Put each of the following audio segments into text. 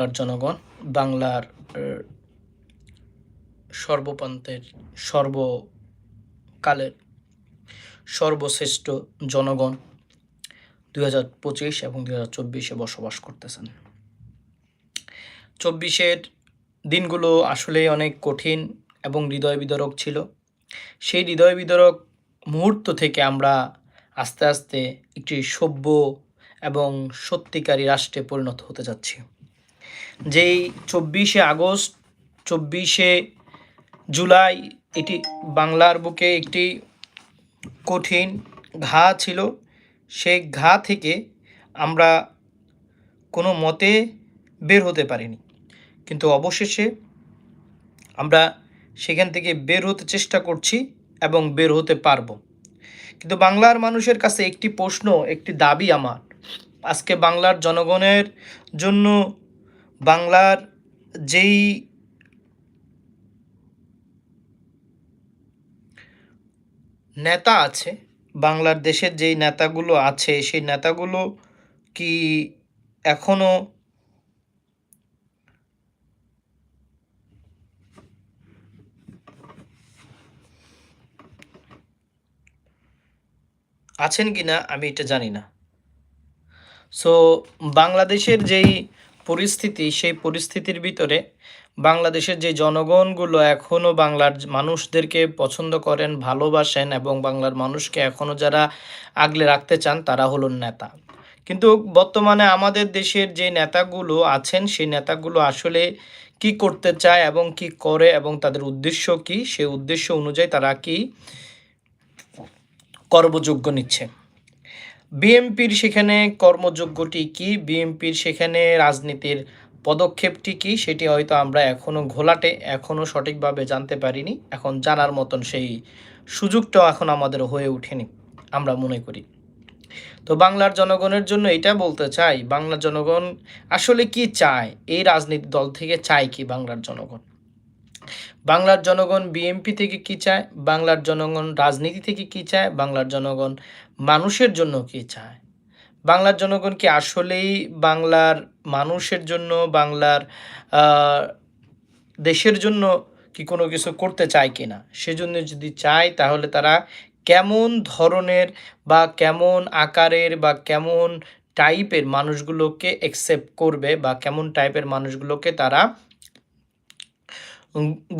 বাংলার জনগণ বাংলার সর্বপ্রান্তের সর্বকালের সর্বশ্রেষ্ঠ জনগণ দুই হাজার পঁচিশ এবং দুই হাজার চব্বিশে বসবাস করতেছেন। চব্বিশের দিনগুলো আসলে অনেক কঠিন এবং হৃদয় বিদরক ছিল। সেই হৃদয় বিদরক মুহূর্ত থেকে আমরা আস্তে আস্তে একটি সভ্য এবং সত্যিকারী রাষ্ট্রে পরিণত হতে যাচ্ছি। যেই চব্বিশে আগস্ট, চব্বিশে জুলাই, এটি বাংলার বুকে একটি কঠিন ঘা ছিল। সেই ঘা থেকে আমরা কোনো মতে বের হতে পারিনি। কিন্তু অবশেষে আমরা সেখান থেকে বের হতে চেষ্টা করছি এবং বের হতে পারব। কিন্তু বাংলার মানুষের কাছে একটি প্রশ্ন, একটি দাবি আমার। আজকে বাংলার জনগণের জন্য বাংলার যেই নেতা আছে, বাংলার দেশের যেই নেতাগুলো আছে, সেই নেতাগুলো কি এখনও আছেন কি না আমি এটা জানি না। সো বাংলাদেশের যেই পরিস্থিতি, সেই পরিস্থিতির ভিতরে বাংলাদেশের যে জনগণগুলো এখনও বাংলার মানুষদেরকে পছন্দ করেন, ভালোবাসেন এবং বাংলার মানুষকে এখনও যারা আগলে রাখতে চান, তারা হলো নেতা। কিন্তু বর্তমানে আমাদের দেশের যে নেতাগুলো আছেন, সেই নেতাগুলো আসলে কি করতে চায় এবং কি করে এবং তাদের উদ্দেশ্য কি, সেই উদ্দেশ্য অনুযায়ী তারা কি কর্মযোগ্য নিচ্ছে। বিএমপির সেখানে কর্মযোগ্যটি কি? বিএমপির সেখানে রাজনীতির পদক্ষেপটি কি? সেটি হয়তো আমরা এখনও ঘোলাটে এখনও সঠিকভাবে জানতে পারিনি। এখন জানার মতন সেই সুযোগটাও এখন আমাদের হয়ে ওঠেনি, আমরা মনে করি। তো বাংলার জনগণের জন্য এটা বলতে চাই, বাংলার জনগণ আসলে কি চায়? এই রাজনীতি দল থেকে চায় কি বাংলার জনগণ? বাংলার জনগণ বিএমপি থেকে কি চায়? বাংলার জনগণ রাজনীতি থেকে কি চায়? বাংলার জনগণ মানুষের জন্য কি চায়? বাংলার জনগণ কি আসলেই বাংলার মানুষের জন্য, বাংলার দেশের জন্য কি কোনো কিছু করতে চায় কি না সেজন্য যদি চায়, তাহলে তারা কেমন ধরনের বা কেমন আকারের বা কেমন টাইপের মানুষগুলোকে অ্যাকসেপ্ট করবে বা কেমন টাইপের মানুষগুলোকে তারা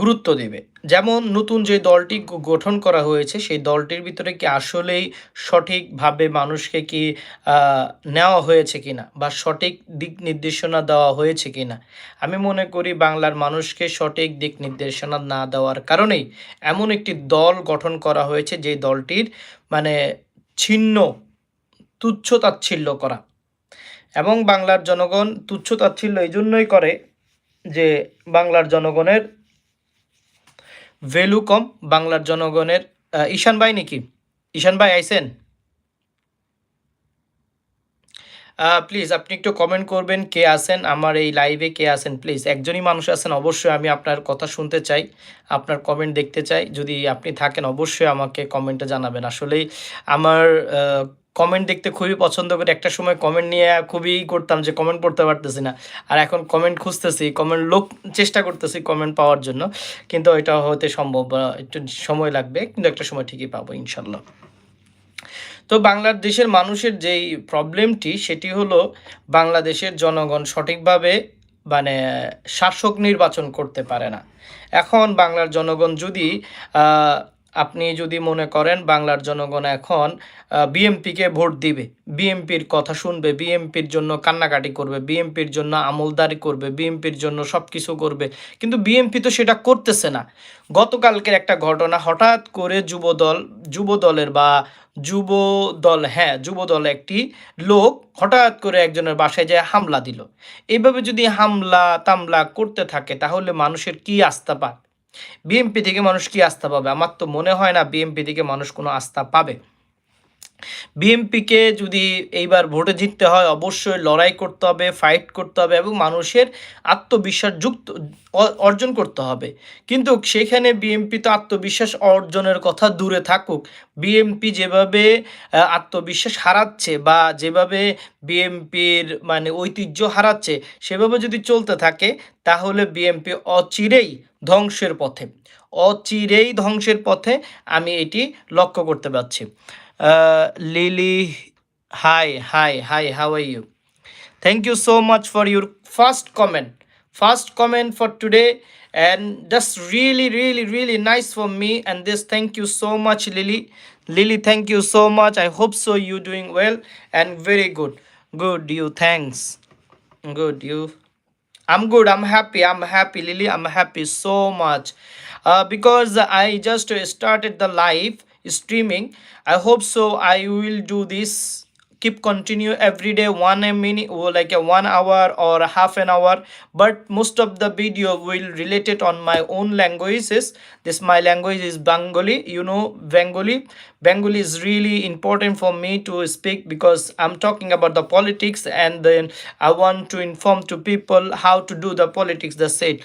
গুরুত্ব দেবে। যেমন নতুন যে দলটি গঠন করা হয়েছে, সেই দলটির ভিতরে কি আসলেই সঠিকভাবে মানুষকে কি নেওয়া হয়েছে কিনা বা সঠিক দিক নির্দেশনা দেওয়া হয়েছে কিনা? আমি মনে করি বাংলার মানুষকে সঠিক দিক নির্দেশনা না দেওয়ার কারণেই এমন একটি দল গঠন করা হয়েছে, যে দলটির মানে ছিন্ন, তুচ্ছ তাচ্ছিল্য করা। এবং বাংলার জনগণ তুচ্ছ তাচ্ছিল্য এই জন্যই করে যে বাংলার জনগণের ভ্যালু কম, বাংলার জনগণের ঈশান ভাই নাকি? ঈশান ভাই আইসেন প্লিজ আপনি একটু কমেন্ট করবেন কে আছেন, আমার এই লাইভে কে আছেন প্লিজ একজনই মানুষ আছেন, অবশ্যই আমি আপনার কথা শুনতে চাই, আপনার কমেন্ট দেখতে চাই। যদি আপনি থাকেন, অবশ্যই আমাকে কমেন্টে জানাবেন। আসলেই আমার কমেন্ট দেখতে খুবই পছন্দ করি। একটা সময় কমেন্ট নিয়ে খুবই করতাম যে কমেন্ট পড়তে পারতেছি না। আর এখন কমেন্ট খুঁজতেছি কমেন্ট লোক চেষ্টা করতেছি কমেন্ট পাওয়ার জন্য। কিন্তু এটা হতে সম্ভব একটু সময় লাগবে, কিন্তু একটা সময় ঠিকই পাবো ইনশাল্লাহ। তো বাংলাদেশের মানুষের যেই প্রবলেমটি সেটি হলো বাংলাদেশের জনগণ সঠিকভাবে মানে শাসক নির্বাচন করতে পারে না। এখন বাংলার জনগণ যদি আপনি যদি মনে করেন বাংলার জনগণ এখন বিএমপিকে ভোট দিবে, বিএমপির কথা শুনবে, বিএমপির জন্য কান্নাকাটি করবে, বিএমপির জন্য আমলদারি করবে, বিএমপির জন্য সব কিছু করবে, কিন্তু বিএমপি তো সেটা করতেছে না। গতকালকের একটা ঘটনা হঠাৎ করে যুবদল, যুবদলের বা যুব দল হ্যাঁ যুব দল একটি লোক হঠাৎ করে একজনের বাসায় যায় হামলা দিল। এইভাবে যদি হামলা তামলা করতে থাকে, তাহলে মানুষের কি আস্থা পায়? বিএমপি থেকে মানুষ কি আস্থা পাবে? আমার তো মনে হয় না বিএমপি থেকে মানুষ কোনো আস্থা পাবে। বিএমপিকে যদি এইবার ভোটে জিততে হয়, অবশ্যই লড়াই করতে হবে ফাইট করতে হবে এবং মানুষের আত্মবিশ্বাস যুক্ত অর্জন করতে হবে। কিন্তু সেখানে বিএমপি তো আত্মবিশ্বাস অর্জনের কথা দূরে থাকুক। বিএমপি যেভাবে আত্মবিশ্বাস হারাচ্ছে বা যেভাবে বিএমপির মানে ঐতিহ্য হারাচ্ছে, সেভাবে যদি চলতে থাকে, তাহলে বিএমপি অচিরেই ধ্বংসের পথে। অচিরেই ধ্বংসের পথে আমি এটি লক্ষ্য করতে পারছি। Uh, Lily, hi, hi, hi, how are you? Thank you so much for your first comment. First comment for today, and that's really, really, really nice for me. And this, thank you so much, Lily. Lily, thank you so much. I hope so. You doing well and very good. Good, you. Thanks. Good, you. I'm good. I'm happy. I'm happy, Lily. I'm happy so much uh, because I just started the live streaming. I hope so. I will do this. Keep continue every day one minute or like a one hour or half an hour. But most of the video will relate it on my own languages. This my language is Bengali. You know Bengali. Bengali is really important for me to speak because I'm talking about the politics and then I want to inform to people how to do the politics. That's it.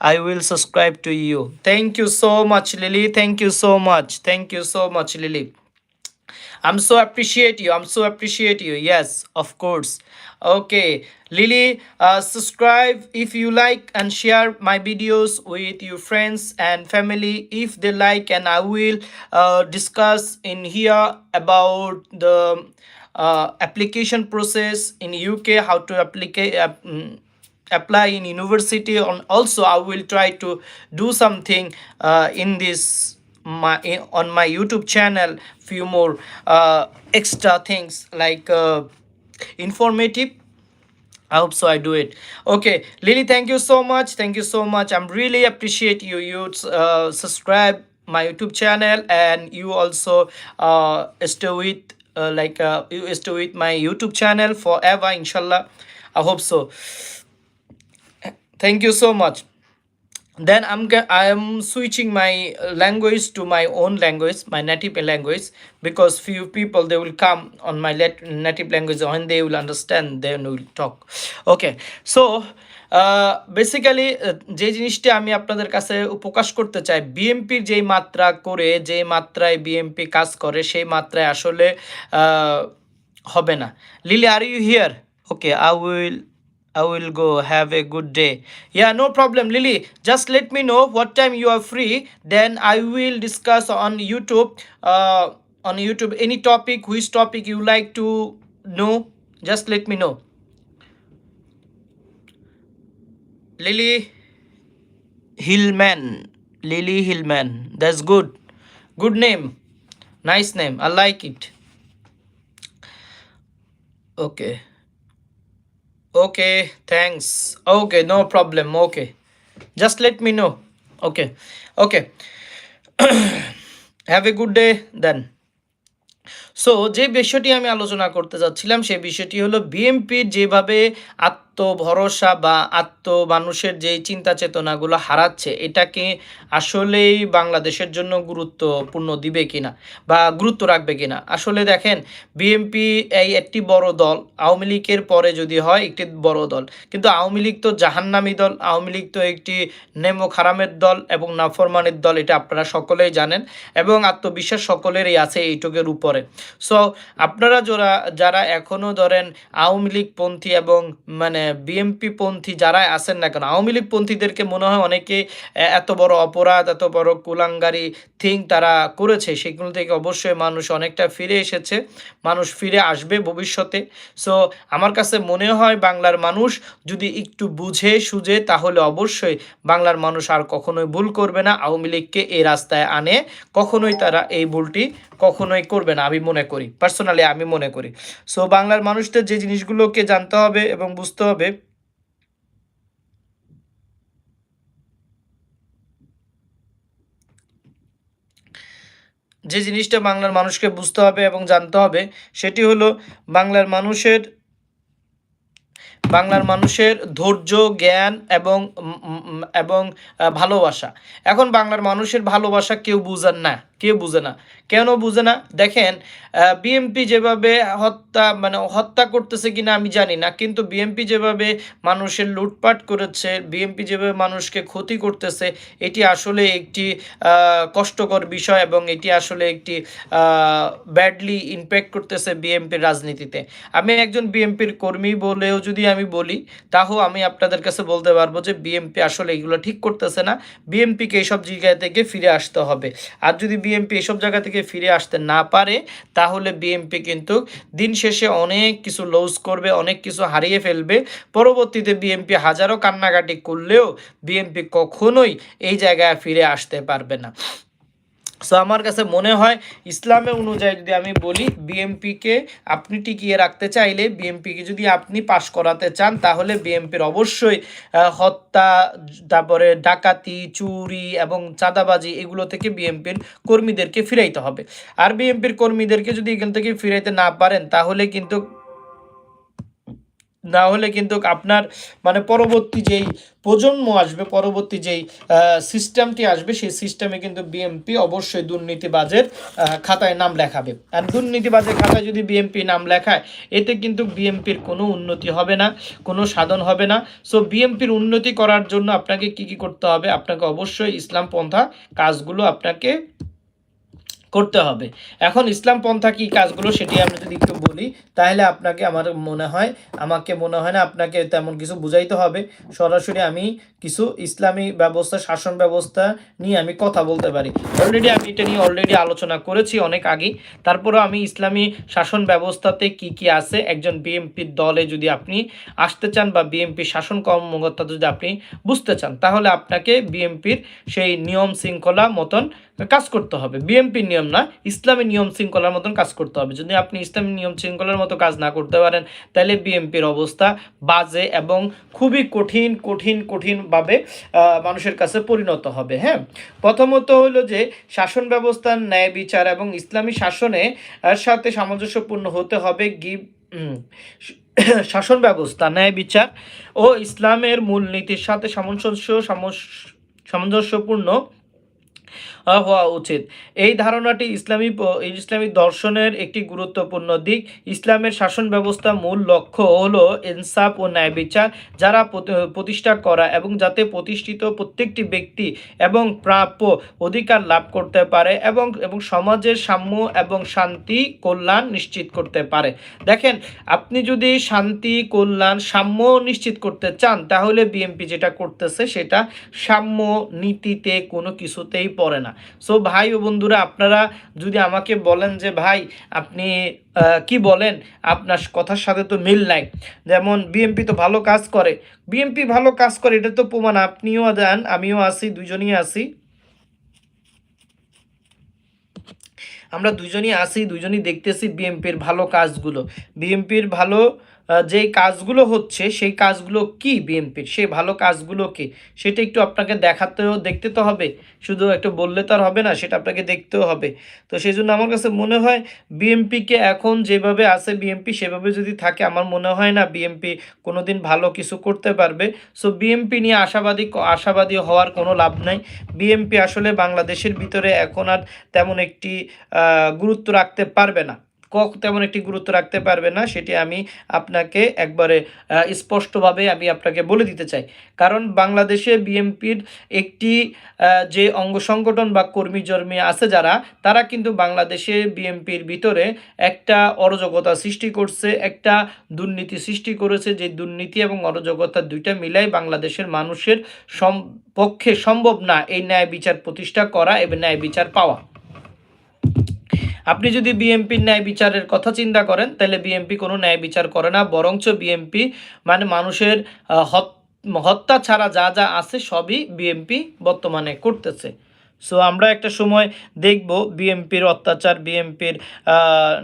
I will subscribe to you. Thank you so much, Lily. Thank you so much. Thank you so much, Lily. I'm so appreciate you. I'm so appreciate you. Yes, of course. Okay, Lily, uh, subscribe if you like and share my videos with your friends and family if they like, and I will uh, discuss in here about the uh, application process in UK, how to apply. Uh, mm, apply in university and also i will try to do something uh, in this my on my youtube channel few more uh, extra things like uh, informative I hope so. I do it. Okay, Lily. Thank you so much. Thank you so much. I'm really appreciate you. You uh, subscribe my YouTube channel and you also uh, stay with uh, like uh, you stay with my YouTube channel forever. Inshallah. I hope so. Thank you so much then i'm i am switching my uh, language to my own language my native language because few people they will come on my native language when they will understand then will talk okay so basically যে জিনিসটি আমি আপনাদের কাছে প্রকাশ করতে চাই বিএমপির যেই মাত্রা করে যে মাত্রায় বিএমপি কাজ করে সেই মাত্রায় আসলে হবে না Lily are you here okay I will I will go. Have a good day. Yeah, no problem, Lily. Just let me know what time you are free. Then I will discuss on YouTube. Uh, on YouTube, any topic, which topic you like to know, just let me know. Lily Hillman. Lily Hillman. That's good. Good name. Nice name. I like it. Okay. Okay, thanks. Okay, no problem. Okay. Just let me know. Okay. Okay. Have a good day then. So যে বিষয়টি আমি আলোচনা করতে যাচ্ছিলাম সেই বিষয়টি হলো বিএমপির যেভাবে আত্মভরসা বা আত্ম মানুষের যে চিন্তা চেতনাগুলো হারাচ্ছে, এটাকে আসলেই বাংলাদেশের জন্য গুরুত্বপূর্ণ দিবে কিনা বা গুরুত্ব রাখবে কিনা? আসলে দেখেন বিএমপি এই একটি বড় দল, আওয়ামী লীগের পরে যদি হয় একটি বড় দল। কিন্তু আওয়ামী লীগ তো জাহান্নামী দল, আওয়ামী লীগ তো একটি নেমো খারামের দল এবং নাফরমানের দল, এটা আপনারা সকলেই জানেন এবং আত্মবিশ্বাস সকলেরই আছে এইটুকের উপরে। সো আপনারা যারা যারা এখনও ধরেন আওয়ামী লীগ পন্থী এবং মানে বিএমপি পন্থী যারা আছেন না কেন, আওয়ামী লীগ পন্থীদেরকে মনে হয় অনেকে এত বড় অপরাধ, এত বড় কুলাঙ্গারি থিং তারা করেছে, সেগুলো থেকে অবশ্যই মানুষ অনেকটা ফিরে এসেছে, মানুষ ফিরে আসবে ভবিষ্যতে। সো আমার কাছে মনে হয় বাংলার মানুষ যদি একটু বুঝে সুঝে, তাহলে অবশ্যই বাংলার মানুষ আর কখনোই ভুল করবে না, আওয়ামী লীগকে এই রাস্তায় আনে, কখনোই তারা এই ভুলটি কখনোই করবে না, আমি মনে করি। পার্সোনালি আমি মনে করি। সো বাংলার মানুষদের যে জিনিসগুলোকে জানতে হবে এবং বুঝতে হবে, যে জিনিসটা বাংলার মানুষকে বুঝতে হবে এবং জানতে হবে, সেটি হলো বাংলার মানুষের বাংলার মানুষের ধৈর্য, জ্ঞান এবং এবং ভালোবাসা। এখন বাংলার মানুষের ভালোবাসা কেউ বুঝান না। কেউ বুঝে না? কেন বুঝে না? দেখেন বিএমপি যেভাবে হত্যা মানে হত্যা করতেছে কিনা আমি জানি না, কিন্তু বিএমপি যেভাবে মানুষের লুটপাট করেছে বিএমপি যেভাবে মানুষকে ক্ষতি করতেছে, এটি আসলে একটি কষ্টকর বিষয় এবং এটি আসলে একটি ব্যাডলি ইমপ্যাক্ট করতেছে বিএমপির রাজনীতিতে। আমি একজন বিএমপির কর্মী বলেও যদি আমি বলি তাও আমি আপনাদের কাছে বলতে পারব যে বিএমপি আসলে এগুলো ঠিক করতেছে না বিএমপিকে এইসব জায়গা থেকে ফিরে আসতে হবে। আর যদি বিএমপি এসব জায়গা থেকে ফিরে আসতে না পারে, তাহলে বিএমপি কিন্তু দিন শেষে অনেক কিছু লস করবে, অনেক কিছু হারিয়ে ফেলবে। পরবর্তীতে বিএমপি হাজারো কান্নাকাটি করলেও বিএমপি কখনোই এই জায়গায় ফিরে আসতে পারবে না। সো আমার কাছে মনে হয় ইসলামে অনুযায়ী যদি আমি বলি বিএমপিকে আপনি টিকিয়ে রাখতে চাইলে বিএমপিকে যদি আপনি পাশ করাতে চান, তাহলে বিএমপির অবশ্যই হত্যা, তারপরে ডাকাতি, চুরি এবং চাঁদাবাজি এগুলো থেকে বিএমপির কর্মীদেরকে ফিরাইতে হবে। আর বিএমপির কর্মীদেরকে যদি এখান থেকে ফিরাইতে না পারেন, তাহলে কিন্তু না হলে কিন্তু আপনার মানে পরবর্তী যেই প্রজন্ম আসবে, পরবর্তী যেই সিস্টেমটি আসবে, সেই সিস্টেমে কিন্তু বিএমপি অবশ্যই দুর্নীতিবাজের খাতায় নাম লেখাবে। আর দুর্নীতিবাজের খাতায় যদি বিএমপি নাম লেখায়, এতে কিন্তু বিএমপির কোনো উন্নতি হবে না, কোনো সাধন হবে না। সো বিএমপির উন্নতি করার জন্য আপনাকে কি কি করতে হবে? আপনাকে অবশ্যই ইসলাম পন্থা কাজগুলো আপনাকে করতে হবে। এখন ইসলাম পন্থা কি কাজগুলো সেটি আমি যদি একটু বলি, তাহলে আপনাকে আমার মনে হয়, আমাকে মনে হয় না আপনাকে তেমন কিছু বুঝাইতে হবে। সরাসরি আমি কিছু ইসলামী ব্যবস্থা, শাসন ব্যবস্থা নিয়ে আমি কথা বলতে পারি। অলরেডি আমি এটা নিয়ে অলরেডি আলোচনা করেছি অনেক আগেই। তারপরেও আমি ইসলামী শাসন ব্যবস্থাতে কি কি আছে? একজন বিএমপির দলে যদি আপনি আসতে চান বা বিএমপি শাসন কর্মকর্তা যদি আপনি বুঝতে চান, তাহলে আপনাকে বিএমপির সেই নিয়ম শৃঙ্খলা মতন কাজ করতে হবে। বিএমপির নিয়ম না ইসলামী নিয়ম শৃঙ্খলার মতন কাজ করতে হবে। যদি আপনি ইসলামী নিয়ম শৃঙ্খলার মতো কাজ না করতে পারেন, তাহলে বিএমপির অবস্থা বাজে এবং খুবই কঠিন কঠিন, কঠিনভাবে মানুষের কাছে পরিণত হবে। হ্যাঁ? প্রথমত হলো যে, শাসন ব্যবস্থার ন্যায় বিচার এবং ইসলামী শাসনে সাথে সামঞ্জস্যপূর্ণ হতে হবে গিভ শাসন ব্যবস্থা, ন্যায় বিচার ও ইসলামের মূলনীতির সাথে সামঞ্জস্য সামঞ্জস্যপূর্ণ হওয়া উচিত। এই ধারণাটি ইসলামী ইসলামী দর্শনের একটি গুরুত্বপূর্ণ দিক। ইসলামের শাসন ব্যবস্থা মূল লক্ষ্য হলো ইনসাফ ও ন্যায় বিচার যারা প্রতি- প্রতিষ্ঠা করা এবং যাতে প্রতিষ্ঠিত প্রত্যেকটি ব্যক্তি এবং প্রাপ্য অধিকার লাভ করতে পারে এবং এবং সমাজের সাম্য এবং শান্তি, কল্যাণ নিশ্চিত করতে পারে। দেখেন, আপনি যদি শান্তি, কল্যাণ, সাম্য নিশ্চিত করতে চান, তাহলে বিএমপি যেটা করতেছে সেটা সাম্য নীতিতে কোনো কিছুতেই পড়ে না। সো ভাই ও বন্ধুরা, আপনারা যদি আমাকে বলেন যে, ভাই, আপনি কি বলেন? আপনার কথার সাথে তো মিল নাই। যেমন বিএমপি তো ভালো কাজ করে। বিএমপি ভালো কাজ করে, এটা তো প্রমাণ। আপনিও দেন, আমিও আছি দুজনই আছি। আমরা দুজনই আসি দুজনই দেখতেছি বিএমপির ভালো কাজগুলো। বিএমপির ভালো যেই কাজগুলো হচ্ছে, সেই কাজগুলো কি বিএনপির? সেই ভালো কাজগুলো কি? সেটা একটু আপনাকে দেখাতেও দেখতে তো হবে। শুধু একটু বললে তো আর হবে না, সেটা আপনাকে দেখতেও হবে। তো সেই জন্য আমার কাছে মনে হয় বিএমপিকে এখন যেভাবে আছে বিএমপি সেভাবে যদি থাকে, আমার মনে হয় না বিএমপি কোনোদিন ভালো কিছু করতে পারবে। সো বিএমপি নিয়ে আশাবাদী আশাবাদী হওয়ার কোনো লাভ নাই। বিএমপি আসলে বাংলাদেশের ভিতরে এখন আর তেমন একটি গুরুত্ব রাখতে পারবে না। কক তেমন একটি গুরুত্ব রাখতে পারবে না, সেটি আমি আপনাকে একবারে স্পষ্টভাবে আমি আপনাকে বলে দিতে চাই। কারণ বাংলাদেশে বিএমপির একটি যে অঙ্গ সংগঠন বা কর্মী জর্মী আছে যারা, তারা কিন্তু বাংলাদেশে বিএমপির ভিতরে একটা অরাজকতা সৃষ্টি করছে, একটা দুর্নীতি সৃষ্টি করেছে। যে দুর্নীতি এবং অরাজকতা দুইটা মিলাই বাংলাদেশের মানুষের পক্ষে সম্ভব না এই ন্যায় বিচার প্রতিষ্ঠা করা এবং ন্যায় বিচার পাওয়া। আপনি যদি বিএমপির ন্যায় বিচারের কথা চিন্তা করেন তাহলে বিএমপি কোনো ন্যায় বিচার করে না বরঞ্চ বিএমপি মানে মানুষের আহ, হত- হত্যা ছাড়া যা যা আছে সবই বিএমপি বর্তমানে করতেছে। সো আমরা একটা সময় দেখব বিএমপির অত্যাচার, বিএমপির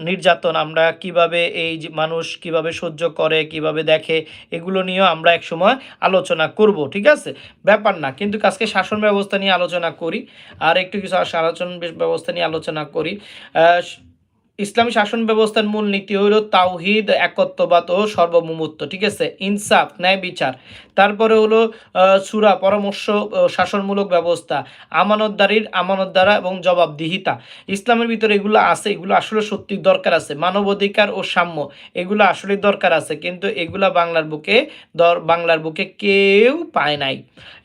নির্যাতন, আমরা কীভাবে এই মানুষ কীভাবে সহ্য করে, কীভাবে দেখে, এগুলো নিয়েও আমরা এক সময় আলোচনা করব, ঠিক আছে? ব্যাপার না, কিন্তু আজকে শাসন ব্যবস্থা নিয়ে আলোচনা করি, আর একটু কিছু আলোচনা ব্যবস্থা নিয়ে আলোচনা করি। ইসলামী শাসন ব্যবস্থার মূল নীতি হইল তাওহিদ, একত্ববাদ ও সর্বমুমূর্ত ঠিক আছে? ইনসাফ, ন্যায় বিচার। তারপরে হলো সুরা পরামর্শ শাসনমূলক ব্যবস্থা, আমানতদারির আমানতদারা এবং জবাবদিহিতা। ইসলামের ভিতরে এগুলো আছে, এগুলো আসলে সত্যি দরকার আছে। মানবাধিকার ও সাম্য, এগুলো আসলে দরকার আছে। কিন্তু এগুলা বাংলার বুকে দর, বাংলার বুকে কেউ পায় নাই।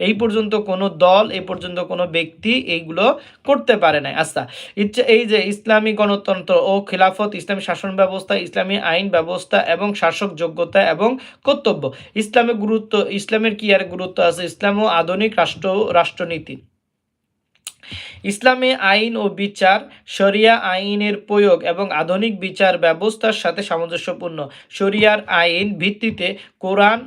এই পর্যন্ত কোনো দল, এই পর্যন্ত কোনো ব্যক্তি এইগুলো করতে পারে নাই। আচ্ছা ইচ্ছে, এই যে ইসলামী গণতন্ত্র ও খিলাফত, ইসলামী শাসন ব্যবস্থা, ইসলামী আইন ব্যবস্থা এবং শাসক যোগ্যতা এবং কর্তব্য। ইসলামের গুরুত্ব ইসলামের কি আর গুরুত্ব আছে? ইসলাম ও আধুনিক রাষ্ট্র, রাষ্ট্রনীতি। ইসলামে আইন ও বিচার, শরিয়া আইনের প্রয়োগ এবং আধুনিক বিচার ব্যবস্থার সাথে সামঞ্জস্যপূর্ণ। শরিয়ার আইন ভিত্তিতে কোরআন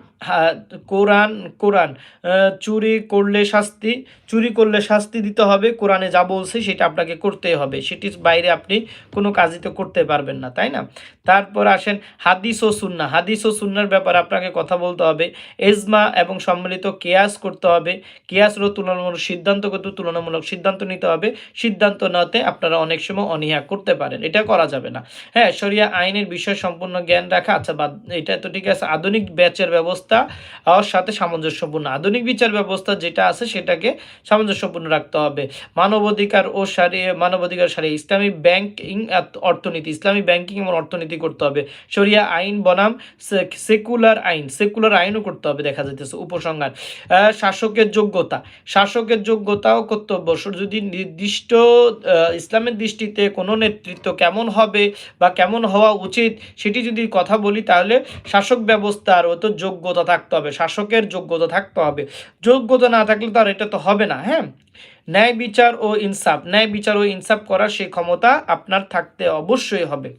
কোরআন কোরআন। আহ, চুরি করলে শাস্তি চুরি করলে শাস্তি দিতে হবে কোরআনে যা বলছে সেটা আপনাকে করতেই হবে। সেটির বাইরে আপনি কোনো কাজই তো করতে পারবেন না তাই না? তারপর আসেন হাদিস ও সুন্না হাদিস ও সুন্নার ব্যাপারে আপনাকে কথা বলতে হবে। এজমা এবং সম্মিলিত কেয়াস করতে হবে। কেয়াস ও তুলনামূলক সিদ্ধান্তগত তুলনামূলক সিদ্ধান্ত নিতে হবে। সিদ্ধান্ত নাতে আপনারা অনেক সময় অনীহা করতে পারেন। এটা করা যাবে না। হ্যাঁ শরিয়া আইনের বিষয়ে সম্পূর্ণ জ্ঞান রাখা আচ্ছা বাদ এটা তো ঠিক আছে। আধুনিক ব্যাচের ব্যবস্থা ওর সাথে সামঞ্জস্যপূর্ণ আধুনিক বিচার ব্যবস্থা যেটা আছে সেটাকে সামঞ্জস্যপূর্ণ রাখতে হবে। মানবাধিকার ও সারি, মানবাধিকার সারি, ইসলামী ব্যাংকিং অর্থনীতি, ইসলামী ব্যাংকিং এবং অর্থনীতি করতে হবে। শরিয়া আইন বনাম সেকুলার আইন, সেকুলার আইনও করতে হবে দেখা যাইতেছে উপসংহার। শাসকের যোগ্যতা, শাসকের যোগ্যতাও কর্তব্য। যদি নির্দিষ্ট ইসলামের দৃষ্টিতে কোনো নেতৃত্ব কেমন হবে বা কেমন হওয়া উচিত সেটি যদি কথা বলি তাহলে শাসক ব্যবস্থার ও তো যোগ্যতা থাকতে হবে, শাসকের যোগ্যতা থাকতে হবে। যোগ্যতা না থাকলে তার এটা তো হবে না হ্যাঁ? ন্যায় বিচার ও ইনসাফ, ন্যায় বিচার ও ইনসাফ করার সেই ক্ষমতা আপনার থাকতে অবশ্যই হবে।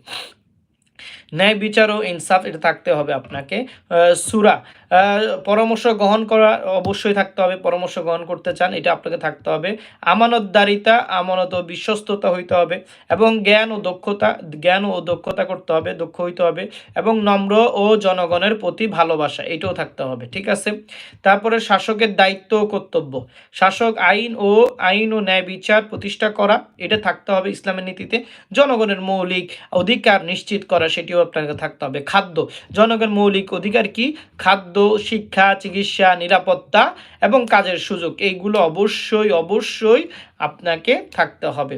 ন্যায় বিচার ও ইনসাফ এটা থাকতে হবে আপনাকে। সুরা। পরামর্শ গ্রহণ করা অবশ্যই থাকতে হবে, পরামর্শ গ্রহণ করতে চান, এটা আপনাকে থাকতে হবে। আমানতদারিতা, আমানত ও বিশ্বস্ততা হইতে হবে এবং জ্ঞান ও দক্ষতা, জ্ঞান ও দক্ষতা করতে হবে, দক্ষ হইতে হবে এবং নম্র ও জনগণের প্রতি ভালোবাসা, এটাও থাকতে হবে, ঠিক আছে? তারপরে শাসকের দায়িত্ব ও কর্তব্য। শাসক আইন ও আইন ও ন্যায় বিচার প্রতিষ্ঠা করা, এটা থাকতে হবে ইসলামের নীতিতে। জনগণের মৌলিক অধিকার নিশ্চিত করা, সেটিও আপনাকে থাকতে হবে। খাদ্য জনগণের মৌলিক অধিকার কি? খাদ্য, শিক্ষা, চিকিৎসা, নিরাপত্তা এবং কাজের সুযোগ, এইগুলো অবশ্যই অবশ্যই আপনাকে থাকতে হবে।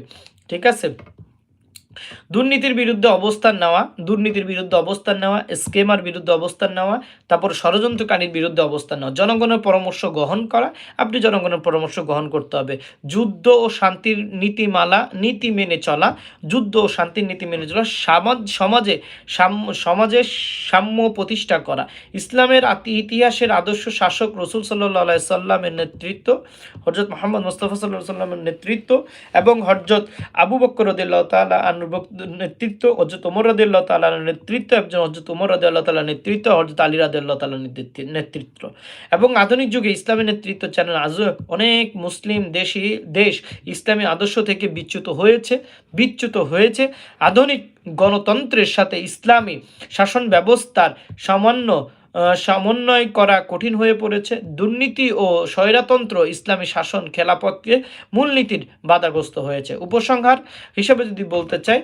ঠিক আছে? দুর্নীতির বিরুদ্ধে অবস্থান নেওয়া, দুর্নীতির বিরুদ্ধে অবস্থান নেওয়া স্কেমার বিরুদ্ধে অবস্থান নেওয়া, তারপর ষড়যন্ত্রকারীর বিরুদ্ধে অবস্থান নেওয়া, জনগণের পরামর্শ গ্রহণ করা, আপনি জনগণের পরামর্শ গ্রহণ করতে হবে। যুদ্ধ ও শান্তির নীতিমালা, নীতি মেনে চলা, যুদ্ধ ও শান্তির নীতি মেনে চলা, সমাজ, সমাজে সমাজে সাম্য প্রতিষ্ঠা করা। ইসলামের ইতিহাসের আদর্শ শাসক রসুল সাল্লাহ সাল্লামের নেতৃত্ব হজরত মোহাম্মদ মুস্তফা সাল্লাহ সাল্লামের নেতৃত্ব এবং হজরত আবু বকর রদিল্লাহ তালা নেতৃত্ব হজরত ওমর রদিল্লাহ তালার নেতৃত্ব একজন হজরত ওমর রদিল্লাহ তালার নেতৃত্ব হজরত আলী রাদিল্লাহ তালার নেতৃত্ব- এবং আধুনিক যুগে ইসলামী নেতৃত্ব চ্যানেল আজও অনেক মুসলিম দেশি দেশ ইসলামী আদর্শ থেকে বিচ্যুত হয়েছে বিচ্যুত হয়েছে। আধুনিক গণতন্ত্রের সাথে ইসলামী শাসন ব্যবস্থার সামান্য সমন্বয় করা কঠিন হয়ে পড়েছে। দুর্নীতি ও স্বৈরাতন্ত্র ইসলামী শাসন খেলাপথকে মূলনীতির বাধাগ্রস্ত হয়েছে। উপসংহার হিসেবে যদি বলতে চাই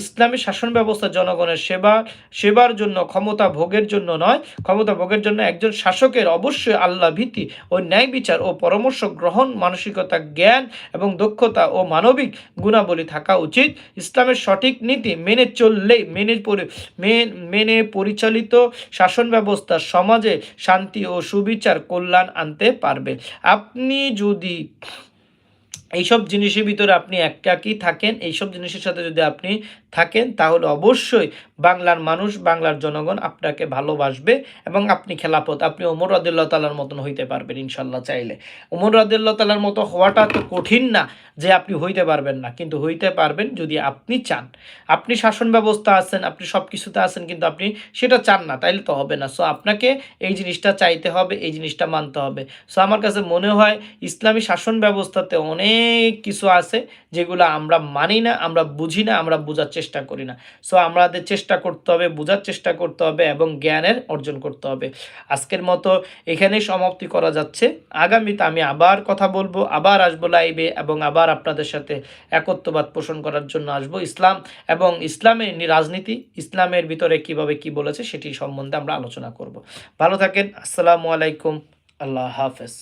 ইসলামী শাসন ব্যবস্থা জনগণের সেবা, সেবার জন্য ক্ষমতা ভোগের জন্য নয়, ক্ষমতা ভোগের জন্য একজন শাসকের অবশ্যই আল্লাহ ভীতি ও ন্যায় বিচার ও পরামর্শ গ্রহণ, মানসিকতা, জ্ঞান এবং দক্ষতা ও মানবিক গুণাবলী থাকা উচিত। ইসলামের সঠিক নীতি মেনে চললেই মেনে মেনে পরিচালিত শাসন ব্যবস্থা সমাজে শান্তি ও সুবিচার কল্যাণ আনতে পারবে। আপনি যদি এইসব জিনিসের ভিতরে আপনি একাকি থাকেন, এইসব জিনিসের সাথে যদি আপনি থাকেন, তাহলে অবশ্যই বাংলার মানুষ, বাংলার জনগণ আপনাকে ভালোবাসবে এবং আপনি খেলাপথ, আপনি ওমর রাদিল্লাহ তালার মতন হইতে পারবেন ইনশাল্লাহ চাইলে। ওমর রাদিল্লাহ তালার মতো হওয়াটা তো কঠিন না যে আপনি হইতে পারবেন না, কিন্তু হইতে পারবেন যদি আপনি চান। আপনি শাসন ব্যবস্থা আছেন, আপনি সব কিছুতে আছেন, কিন্তু আপনি সেটা চান না, তাইলে তো হবে না। সো আপনাকে এই জিনিসটা চাইতে হবে, এই জিনিসটা মানতে হবে। সো আমার কাছে মনে হয় ইসলামী শাসন ব্যবস্থাতে অনেক কিছু আছে যেগুলো আমরা মানি না, আমরা বুঝি না, আমরা বোঝার চেষ্টা চেষ্টা করি না। সো আমাদের চেষ্টা করতে হবে, বোঝার চেষ্টা করতে হবে এবং জ্ঞানের অর্জন করতে হবে। আজকের মতো এখানেই সমাপ্তি করা যাচ্ছে। আগামীতে আমি আবার কথা বলব, আবার আসব লাইভে এবং আবার আপনাদের সাথে একত্ববাদ পোষণ করার জন্য আসব। ইসলাম এবং ইসলামের রাজনীতি, ইসলামের ভিতরে কীভাবে কি বলেছে সেটি সম্বন্ধে আমরা আলোচনা করব। ভালো থাকেন, আসসালামু আলাইকুম, আল্লাহ হাফেজ।